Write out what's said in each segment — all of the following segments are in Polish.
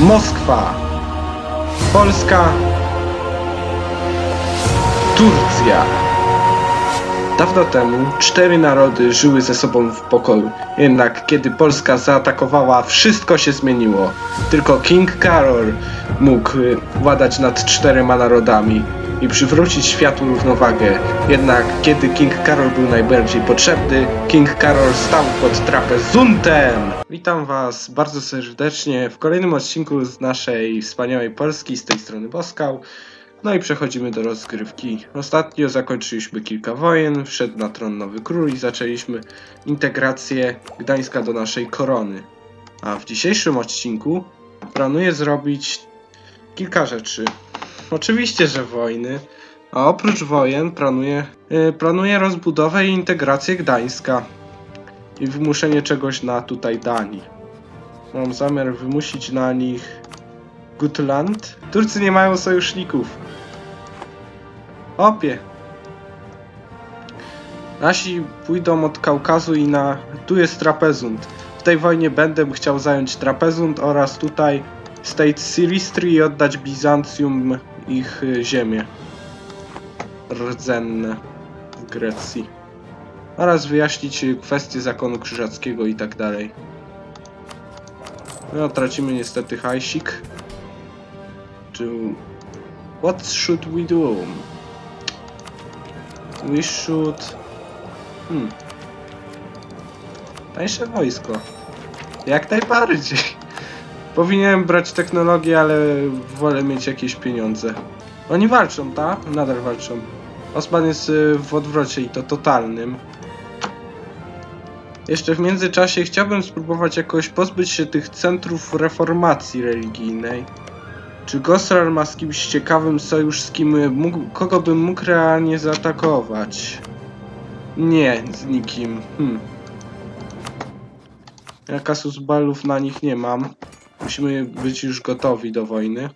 Moskwa. Polska. Turcja. Dawno temu cztery narody żyły ze sobą w pokoju. Jednak kiedy Polska zaatakowała, wszystko się zmieniło. Tylko King Karol mógł y, władać nad czterema narodami i przywrócić światu równowagę. Jednak kiedy King Karol był najbardziej potrzebny, King Karol stał pod trapezuntem! Witam was bardzo serdecznie w kolejnym odcinku z naszej wspaniałej Polski, z tej strony Boskał. No i przechodzimy do rozgrywki. Ostatnio zakończyliśmy kilka wojen, wszedł na tron nowy król i zaczęliśmy integrację Gdańska do naszej korony. A w dzisiejszym odcinku planuję zrobić kilka rzeczy. Oczywiście, że wojny, a oprócz wojen planuję, yy, planuję rozbudowę i integrację Gdańska i wymuszenie czegoś na tutaj Danii. Mam zamiar wymusić na nich Gutland. Turcy nie mają sojuszników. Opie. Nasi pójdą od Kaukazu i na... Tu jest Trapezunt. W tej wojnie będę chciał zająć Trapezunt oraz tutaj State Silistrii i oddać Bizancjum ich y, ziemię. Rdzenne w Grecji. Oraz wyjaśnić y, kwestie zakonu krzyżackiego i tak dalej. No, tracimy niestety hajsik. Czy... What should we do? We should... Hmm. Tańsze wojsko. Jak najbardziej. Powinienem brać technologię, ale wolę mieć jakieś pieniądze. Oni walczą, tak? Nadal walczą. Osman jest y, w odwrocie i to totalnym. Jeszcze w międzyczasie chciałbym spróbować jakoś pozbyć się tych centrów reformacji religijnej. Czy Gosral ma z kimś ciekawym sojusz, z kim mógł, kogo bym mógł realnie zaatakować? Nie, z nikim. Hmm. Ja kasus balów na nich nie mam. Musimy być już gotowi do wojny.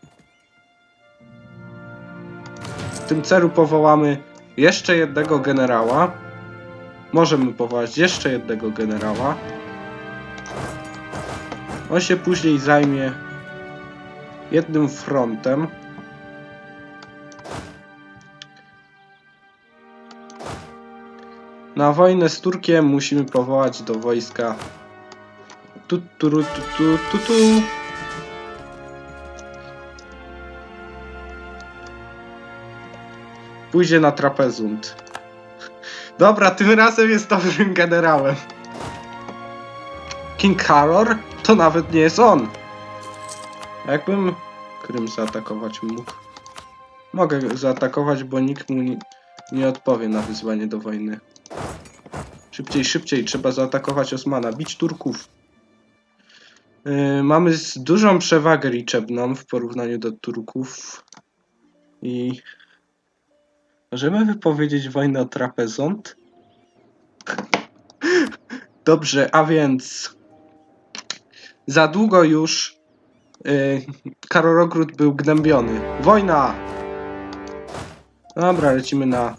W tym celu powołamy jeszcze jednego generała. Możemy powołać jeszcze jednego generała. On się później zajmie jednym frontem. Na wojnę z Turkiem musimy powołać do wojska tu, tu, tu, tu, tu, tu. Pójdzie na trapezunt. Dobra, tym razem jest dobrym generałem. King Haror? To nawet nie jest on. Jakbym Krym zaatakować mógł. Mogę zaatakować, bo nikt mu nie, nie odpowie na wyzwanie do wojny. Szybciej, szybciej, trzeba zaatakować Osmana, bić Turków. Yy, mamy z dużą przewagę liczebną w porównaniu do Turków. I możemy wypowiedzieć wojnę o trapezont? Dobrze, a więc za długo już yy, Karologród był gnębiony. Wojna! Dobra, lecimy na...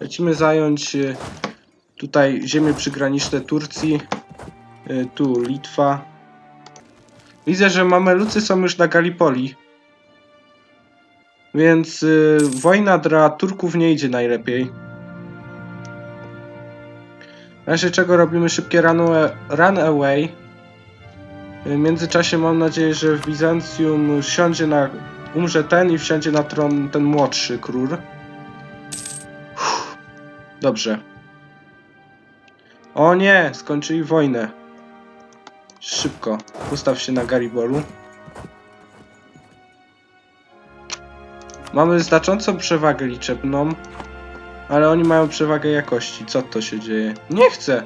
Lecimy zająć yy, tutaj ziemie przygraniczne Turcji. Yy, tu Litwa. Widzę, że Mamelucy są już na Gallipoli. Więc yy, wojna dla Turków nie idzie najlepiej. W razie czego robimy szybkie run, run. W międzyczasie mam nadzieję, że w Bizancjum siądzie na... Umrze ten i wsiądzie na tron ten młodszy król. Uff. Dobrze. O nie! Skończyli wojnę. Szybko. Ustaw się na Garibolu. Mamy znaczącą przewagę liczebną. Ale oni mają przewagę jakości. Co to się dzieje? Nie chcę!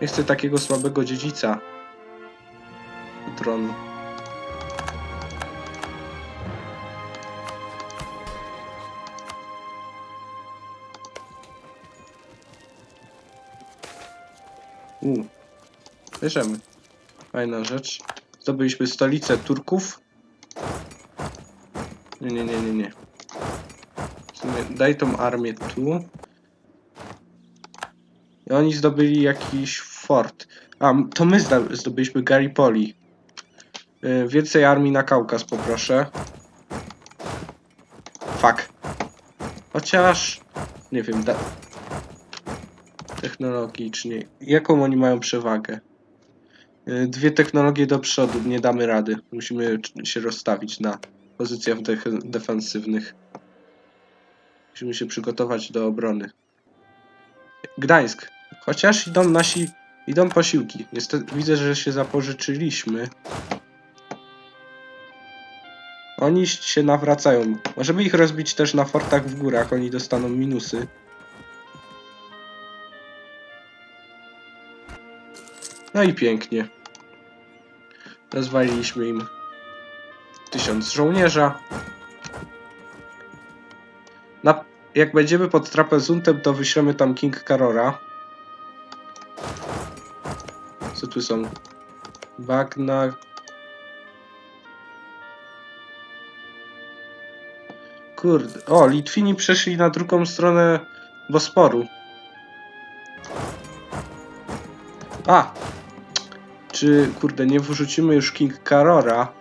Nie chcę takiego słabego dziedzica. Tronu. U. Bierzemy. Fajna rzecz. Zdobyliśmy stolicę Turków. Nie, nie, nie, nie, nie. Daj tą armię tu. I oni zdobyli jakiś fort. A, to my zdobyliśmy Gallipoli. Yy, więcej armii na Kaukaz poproszę. Fuck. Chociaż... Nie wiem, da... Technologicznie. Jaką oni mają przewagę? Yy, Dwie technologie do przodu, nie damy rady. Musimy się rozstawić na pozycjach defensywnych. Musimy się przygotować do obrony. Gdańsk. Chociaż idą nasi... Idą posiłki. Niestety widzę, że się zapożyczyliśmy. Oni się nawracają. Możemy ich rozbić też na fortach w górach. Oni dostaną minusy. No i pięknie. Rozwaliliśmy im tysiąc żołnierza. Jak będziemy pod trapezuntem, to wyślemy tam King Karora. Co tu są? Bagna. Kurde. O, Litwini przeszli na drugą stronę Bosporu. A! Czy, kurde, nie wrzucimy już King Karora?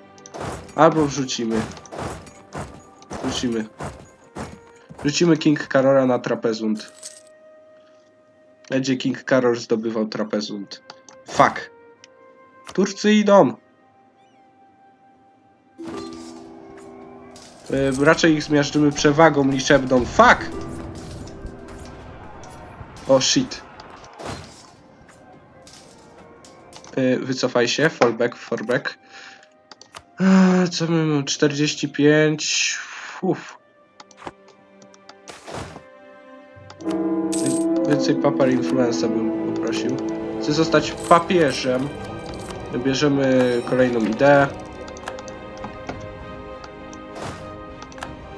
Albo wrzucimy. Wrzucimy. Wrzucimy King Karora na Trapezunt. Będzie King Karol zdobywał Trapezunt. Fuck. Turcy idą. Y, raczej ich zmiażdżymy przewagą liczebną. Fuck! O shit. Y, wycofaj się. Fallback, fallback. Eee, Co my mamy? 45. Uff. Więcej papar influenza bym poprosił. Chcę zostać papieżem. Bierzemy kolejną ideę.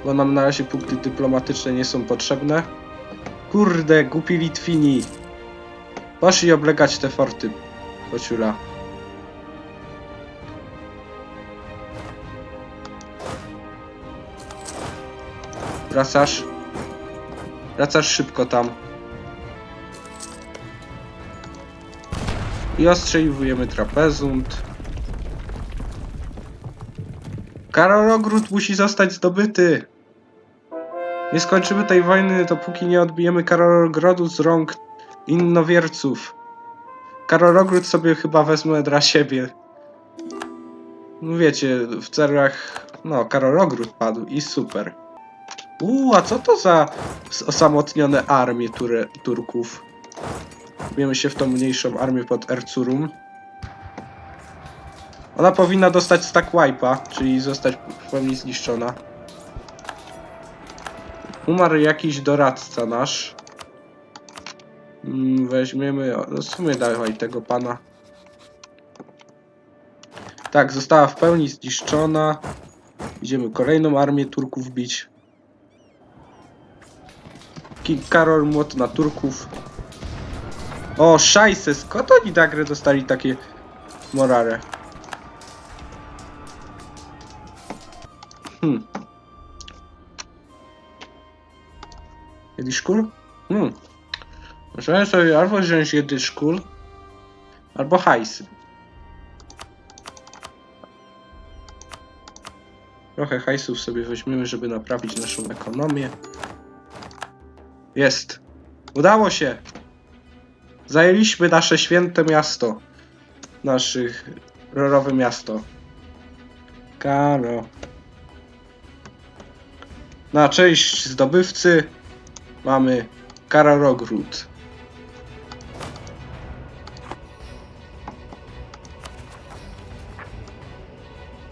Bo nam na razie punkty dyplomatyczne nie są potrzebne. Kurde, głupi Litwini. Poszli oblegać te forty. Kociula. Wracasz? Wracasz szybko tam. I ostrzeliwujemy trapezunt. Karologród musi zostać zdobyty. Nie skończymy tej wojny, dopóki nie odbijemy Karologrodu z rąk innowierców. Karologród sobie chyba wezmę dla siebie. No wiecie, w celach... No, Karologród padł i super. Uuu, a co to za osamotnione armie Ture, Turków? Wiemy się w tą mniejszą armię pod Erzurum. Ona powinna dostać stack wipe'a, czyli zostać w pełni zniszczona. Umarł jakiś doradca nasz. Mm, Weźmiemy, no w sumie dawaj tego pana. Tak, została w pełni zniszczona. Idziemy kolejną armię Turków bić. King Karol młot na Turków. O, szajse, skąd oni nagle dostali takie morale? Hmm. Jedyszkul? Hmm. Możemy sobie albo wziąć jedyszkul, albo hajsy. Trochę hajsów sobie weźmiemy, żeby naprawić naszą ekonomię. Jest. Udało się. Zajęliśmy nasze święte miasto. Naszych rorowe miasto. Karo. Na cześć zdobywcy mamy Karorogród.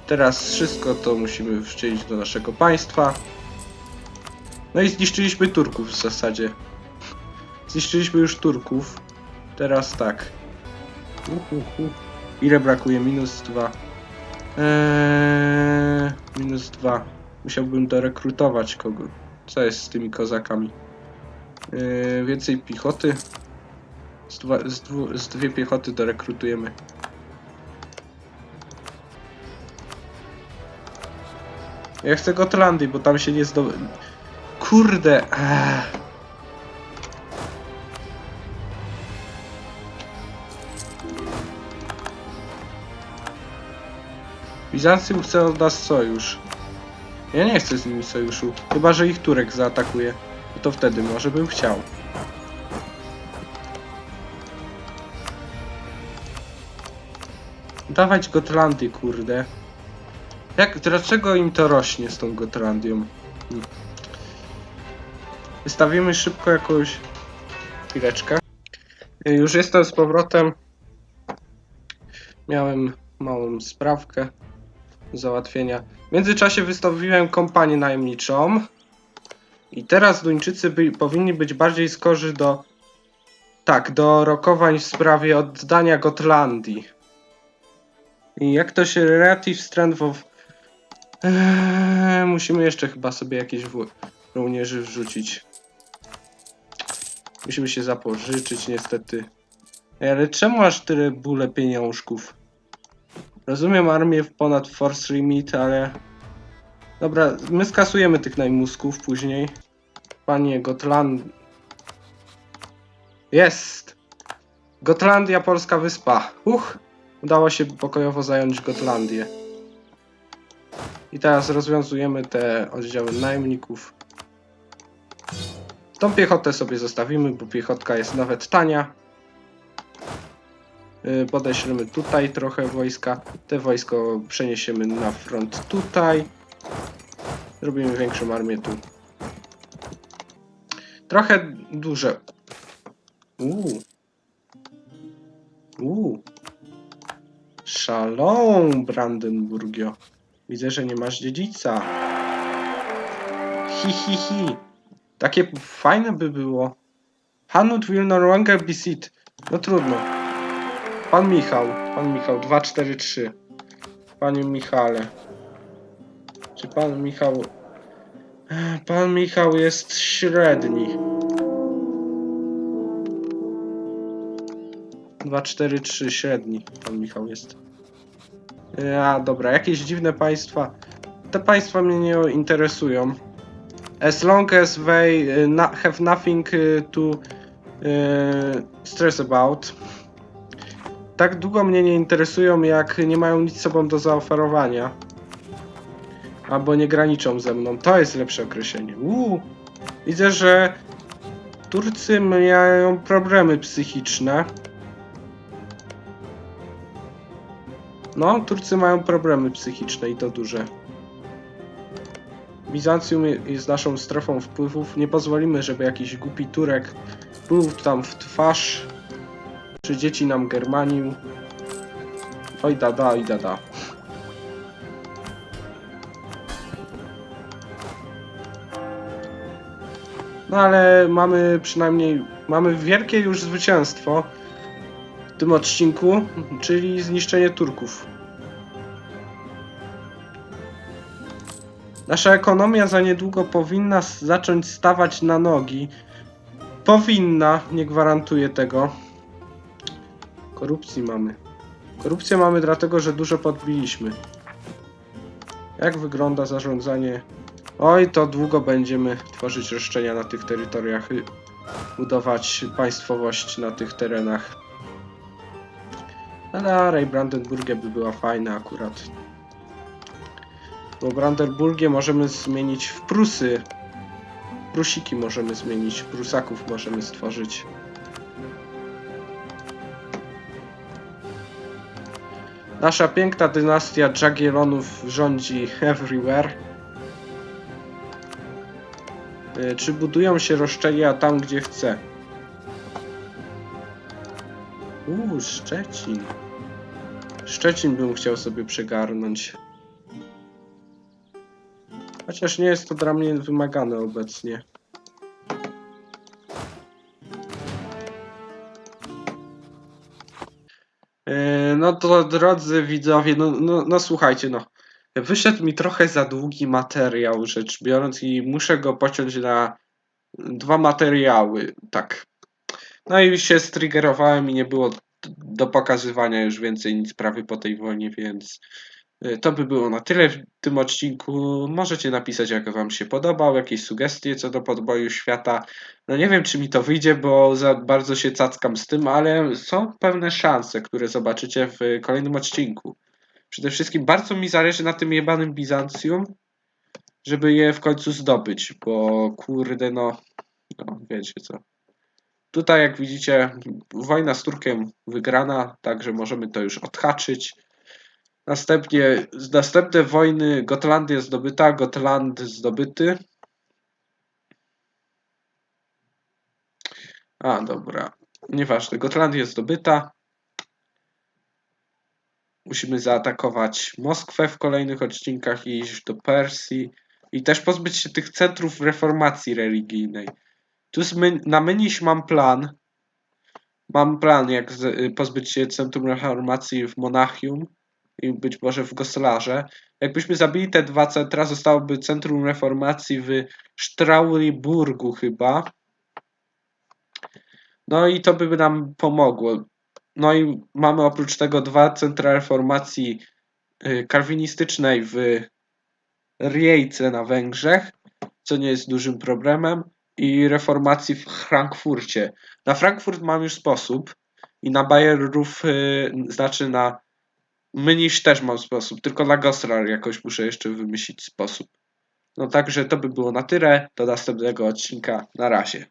Teraz wszystko to musimy wszczęlić do naszego państwa. No i zniszczyliśmy Turków w zasadzie. Zniszczyliśmy już Turków. Teraz tak. Uhuhu. Ile brakuje? Minus dwa. Eee, minus dwa. Musiałbym dorekrutować kogo. Co jest z tymi kozakami? Eee, więcej piechoty. Z, dwa, z, dwu, z dwie piechoty dorekrutujemy. Ja chcę Gotlandy, bo tam się nie zdobywa. Kurde. Ech. Bizancjum chce od nas sojusz. Ja nie chcę z nimi sojuszu. Chyba, że ich Turek zaatakuje. No to wtedy może bym chciał. Dawać Gotlandię, kurde. Jak, dlaczego im to rośnie z tą Gotlandią? Hmm. Wystawimy szybko jakąś chwileczkę. Już jestem z powrotem. Miałem małą sprawkę załatwienia. W międzyczasie wystawiłem kompanię najemniczą. I teraz Duńczycy by, powinni być bardziej skorzy do. Tak, do rokowań w sprawie oddania Gotlandii. I jak to się Relative Strength of. Eee, musimy jeszcze chyba sobie jakieś żołnierzy wrzucić. Musimy się zapożyczyć niestety. Ale czemu aż tyle bóle pieniążków? Rozumiem armię w ponad force limit, ale... Dobra, my skasujemy tych najmusków później. Panie Gotland... Jest! Gotlandia, polska wyspa. Uch! Udało się pokojowo zająć Gotlandię. I teraz rozwiązujemy te oddziały najemników. Tą piechotę sobie zostawimy, bo piechotka jest nawet tania. Yy, Podeślemy tutaj trochę wojska. Te wojsko przeniesiemy na front tutaj. Zrobimy większą armię tu. Trochę duże. Uuu. Uuu. Szalą, Brandenburgio. Widzę, że nie masz dziedzica. Hi, hi, hi. Takie fajne by było. Hanut will no longer be seat. No trudno. Pan Michał. Pan Michał. 243. Panie Michale. Czy pan Michał... Pan Michał jest średni. 243 średni. Pan Michał jest. A, dobra. Jakieś dziwne państwa. Te państwa mnie nie interesują. As long as they na- have nothing uh, to stress about. Tak długo mnie nie interesują, jak nie mają nic sobą do zaoferowania. Albo nie graniczą ze mną. To jest lepsze określenie. Uuu. Widzę, że Turcy mają problemy psychiczne. No, Turcy mają problemy psychiczne i to duże. Bizancjum jest naszą strefą wpływów. Nie pozwolimy, żeby jakiś głupi Turek pluł tam w twarz, czy dzieci nam germanił. Oj dada, oj dada. No ale mamy przynajmniej, mamy wielkie już zwycięstwo w tym odcinku, czyli zniszczenie Turków. Nasza ekonomia za niedługo powinna zacząć stawać na nogi. Powinna, nie gwarantuję tego. Korupcji mamy. Korupcję mamy dlatego, że dużo podbiliśmy. Jak wygląda zarządzanie? Oj, to długo będziemy tworzyć roszczenia na tych terytoriach, y, budować państwowość na tych terenach. Ale Ray Brandenburgia by była fajna akurat. Bo Brandenburgię możemy zmienić w Prusy. Prusiki możemy zmienić, Prusaków możemy stworzyć. Nasza piękna dynastia Jagiellonów rządzi everywhere. Y, Czy budują się roszczenia tam, gdzie chce? Uuu, Szczecin. Szczecin bym chciał sobie przegarnąć. Chociaż nie jest to dla mnie wymagane obecnie. No to drodzy widzowie, no, no, no słuchajcie, no. Wyszedł mi trochę za długi materiał, rzecz biorąc, i muszę go pociąć na dwa materiały, tak. No i się striggerowałem i nie było do pokazywania już więcej nic prawie po tej wojnie, więc to by było na tyle w tym odcinku. Możecie napisać, jak Wam się podobał, jakieś sugestie co do podboju świata. No nie wiem, czy mi to wyjdzie, bo za bardzo się cackam z tym, ale są pewne szanse, które zobaczycie w kolejnym odcinku. Przede wszystkim bardzo mi zależy na tym jebanym Bizancjum, żeby je w końcu zdobyć, bo kurde no, no wiecie co. Tutaj jak widzicie wojna z Turkiem wygrana, także możemy to już odhaczyć. Następnie, następne wojny Gotlandia zdobyta, Gotland zdobyty. A, dobra. Nieważne, Gotlandia zdobyta. Musimy zaatakować Moskwę w kolejnych odcinkach i iść do Persji. I też pozbyć się tych centrów reformacji religijnej. Tu na menu mam plan. Mam plan, jak pozbyć się centrum reformacji w Monachium i być może w Goslarze. Jakbyśmy zabili te dwa centra, zostałoby centrum reformacji w Strauliburgu chyba. No i to by nam pomogło. No i mamy oprócz tego dwa centra reformacji y, kalwinistycznej w Riejce na Węgrzech, co nie jest dużym problemem, i reformacji w Frankfurcie. Na Frankfurt mam już sposób i na Bayerów, y, znaczy na Mnisz też mam sposób, tylko na Goslar jakoś muszę jeszcze wymyślić sposób. No także to by było na tyle. Do następnego odcinka. Na razie.